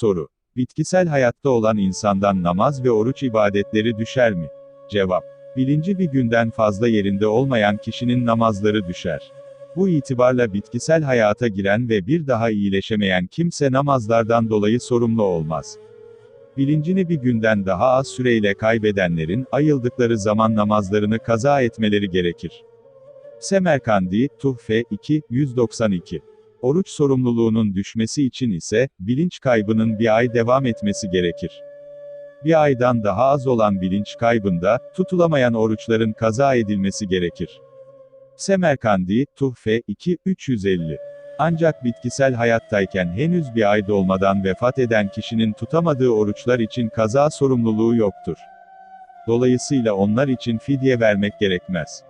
Soru. Bitkisel hayatta olan insandan namaz ve oruç ibadetleri düşer mi? Cevap. Bilinci bir günden fazla yerinde olmayan kişinin namazları düşer. Bu itibarla bitkisel hayata giren ve bir daha iyileşemeyen kimse namazlardan dolayı sorumlu olmaz. Bilincini bir günden daha az süreyle kaybedenlerin, ayıldıkları zaman namazlarını kaza etmeleri gerekir. Semerkandi, Tuhfe, 2, 192. Oruç sorumluluğunun düşmesi için ise, bilinç kaybının bir ay devam etmesi gerekir. Bir aydan daha az olan bilinç kaybında, tutulamayan oruçların kaza edilmesi gerekir. Semerkandi, Tuhfe, 2, 350. Ancak bitkisel hayattayken henüz bir ay dolmadan vefat eden kişinin tutamadığı oruçlar için kaza sorumluluğu yoktur. Dolayısıyla onlar için fidye vermek gerekmez.